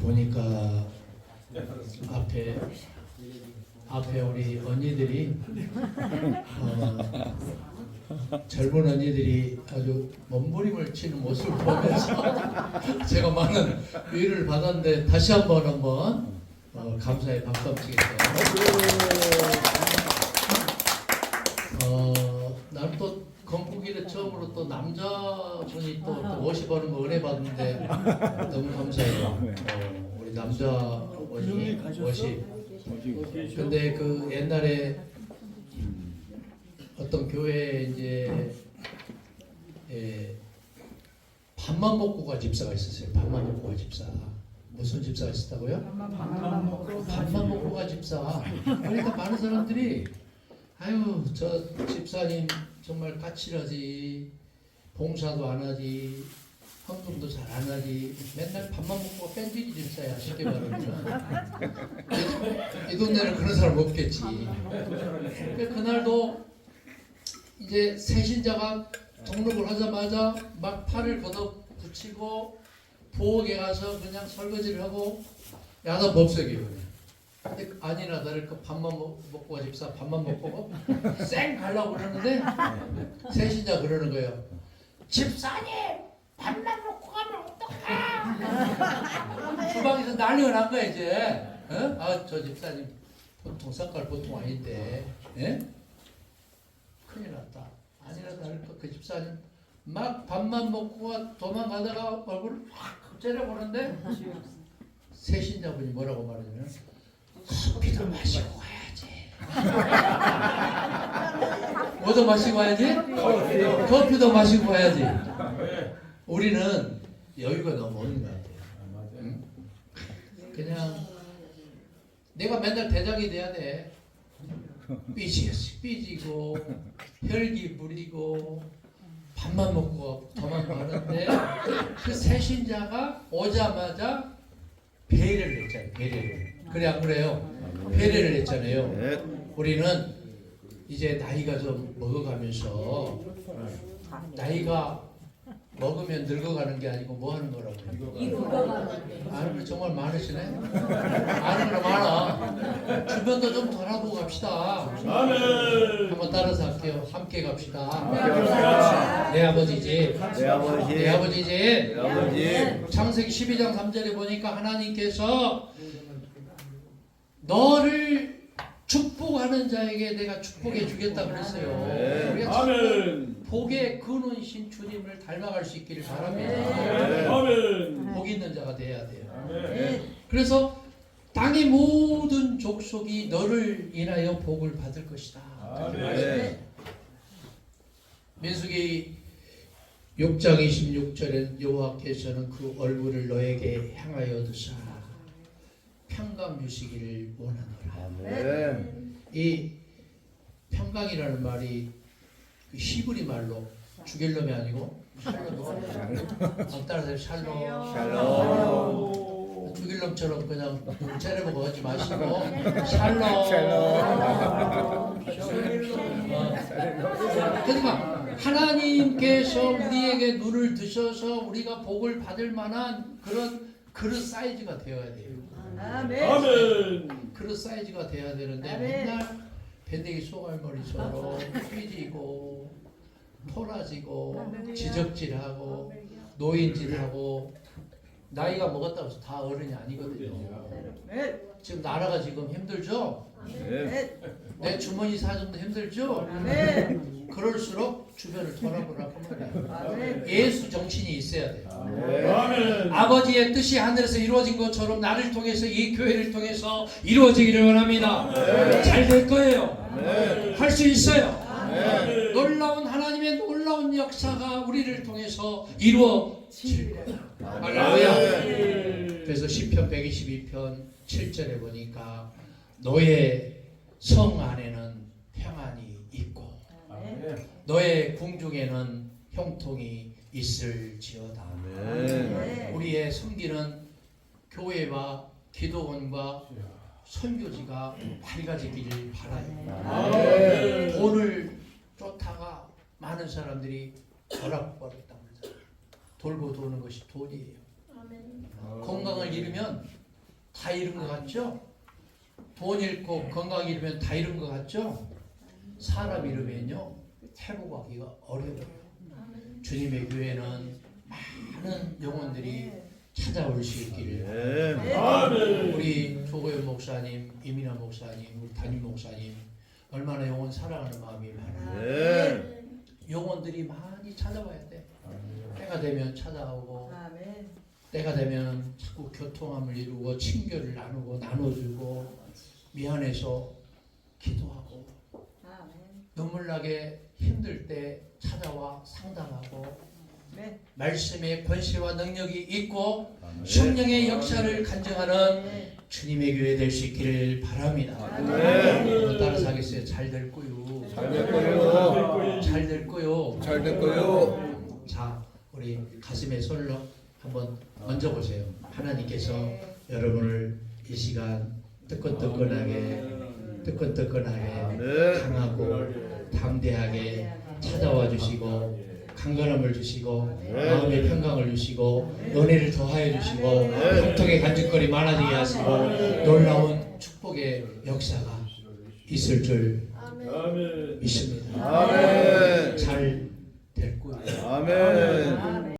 보니까 앞에 앞에 우리 언니들이 어, 젊은 언니들이 아주 몸부림을 치는 모습을 보면서 제가 많은 위를 받았는데 다시 한번 한번 어, 감사의 박수. 어, 나는 또 건국일에 처음으로 또 남자분이 또, 또 워십하는 거 은혜 받는데 너무 감사해요. 어, 우리 남자 원이 워십. 근데 그 옛날에 어떤 교회에 이제 예, 밥만 먹고 가 집사가 있었어요. 밥만 먹고 가 집사. 무슨 집사가 있었다고요? 밥만 먹고 가 집사. 그러니까 많은 사람들이 아유 저 집사님 정말 까칠하지. 봉사도 안 하지. 헌금도 잘 안 하지. 맨날 밥만 먹고 뺀질이 집사야 쉽게 말하면 이, 이 동네는 그런 사람 없겠지. 그날도 이제 새신자가 등록을 하자마자 막 팔을 걷어 붙이고 부엌에 가서 그냥 설거지를 하고 야단 그냥. 근데 아니나 다를 그 밥만 먹, 먹고 가 집사 밥만 먹고 쌩 가려고 그러는데 새신자 그러는 거예요. 집사님 밥만 먹고 가면 어떡해? 주방에서 난리가 난 거야 이제. 어? 아저 집사님 보통 성깔 보통 아닌데. 예? 큰일 났다. 아니나 다를까 그 집사님 막 밥만 먹고 가 도망가다가 얼굴을 확 째려보는데 새신자분이 뭐라고 말하냐면 커피도 마시고 가야지. 뭐도 마시고 가야지? 커피도 마시고 가야지. 우리는 여유가 너무 없는 것 같아요. 응? 그냥 내가 맨날 대장이 돼야 돼. 삐지겠어. 삐지고 혈기 부리고 밥만 먹고 도망가는데 그 새신자가 오자마자 배려를 했잖아요. 배려를. 그래 안 그래요? 배려를 했잖아요. 우리는 이제 나이가 좀 먹어가면서 나이가 먹으면 늙어가는 게 아니고 뭐 하는 거라고요? 아는 거 정말 많으시네. 아는 거 많아. 주변도 좀 덜하고 갑시다. 한번 따라서 할게요. 함께 갑시다. 내 아버지 집. 내 아버지, 내 아버지 집. 내 아버지, 창세기 12장 3절에 보니까 하나님께서 너를 축복하는 자에게 내가 축복해 주겠다 그랬어요. 네. 우리가 아멘. 복의 근원이신 주님을 닮아갈 수 있기를 네. 바랍니다. 아멘. 복 있는 자가 돼야 돼요. 아멘. 그래서 땅의 모든 족속이 너를 인하여 복을 받을 것이다. 아멘. 민수기 6장 26절에 여호와께서는 그 얼굴을 너에게 향하여 두사 평강 주시기를 원하노라. 아멘. 이 평강이라는 말이 그 히브리 말로 죽일 놈이 아니고 샬롬 따라서 샬롬 샬롬. 죽일 놈처럼 그냥 째려보고 하지 마시고 샬롬 어. 그러니까 하나님께서 우리에게 눈을 드셔서 우리가 복을 받을 만한 그런 그릇 사이즈가 되어야 돼요. 아멘. 그릇 사이즈가 돼야 되는데 아멘. 맨날 배대기 소갈머리 처럼 삐지고 토라지고 지적질하고 노인질하고 나이가 먹었다고 해서 다 어른이 아니거든요. 지금 나라가 지금 힘들죠? 네. 내 주머니 사정도 힘들죠? 그럴수록 주변을 돌아보라고 말이에요. 예수 정신이 있어야 돼요. 아멘. 아버지의 뜻이 하늘에서 이루어진 것처럼 나를 통해서 이 교회를 통해서 이루어지기를 원합니다. 잘될 거예요. 할수 있어요. 놀라운 하나님의 놀라운 역사가 우리를 통해서 이루어질 거예요. 할렐루야. 그래서 시편 122편 7절에 보니까 너의 성 안에는 평안이 있고 너의 궁중에는 형통이 있을지어다. 아멘. 우리의 섬기는 교회와 기도원과 선교지가 밝아지기를 바라요. 아멘. 돈을 쫓다가 많은 사람들이 그러잖아요. 돌고 도는 것이 돈이에요. 아멘. 건강을 잃으면 다 잃은 것 같죠? 돈 잃고 건강 잃으면 다 잃은 것 같죠? 사람 잃으면요 회복하기가 어려워요. 주님의 교회는 많은 영혼들이 찾아올 수 있기를 아멘. 아멘. 우리 조고현 목사님, 이민아 목사님, 우리 담임 목사님 얼마나 영혼 사랑하는 마음이 많아요. 네. 영혼들이 많이 찾아와야 돼. 때가 되면 찾아오고 네. 때가 되면 자꾸 교통함을 이루고 친교를 나누고 나눠주고 미안해서 기도하고 눈물 나게 힘들 때 찾아와 상담하고 말씀의 권세와 능력이 있고 성령의 역사를 간증하는 주님의 교회 될 수 있기를 바랍니다. 아멘. 따라서 하겠어요. 잘 될 거요. 잘 됐고요. 잘 될 거요. 잘 됐고요. 자, 우리 가슴에 손을 한번 얹어 보세요. 하나님께서 여러분을 이 시간 뜨끈뜨끈하게 뜨끈뜨끈하게 네. 강하고 담대하게 찾아와 주시고 강건함을 주시고 마음의 평강을 주시고 은혜를 더하여 주시고 형통의 간증거리 많아지게 하시고 놀라운 축복의 역사가 있을 줄. 믿습니다. 아멘. 잘 될 거예요. 아멘.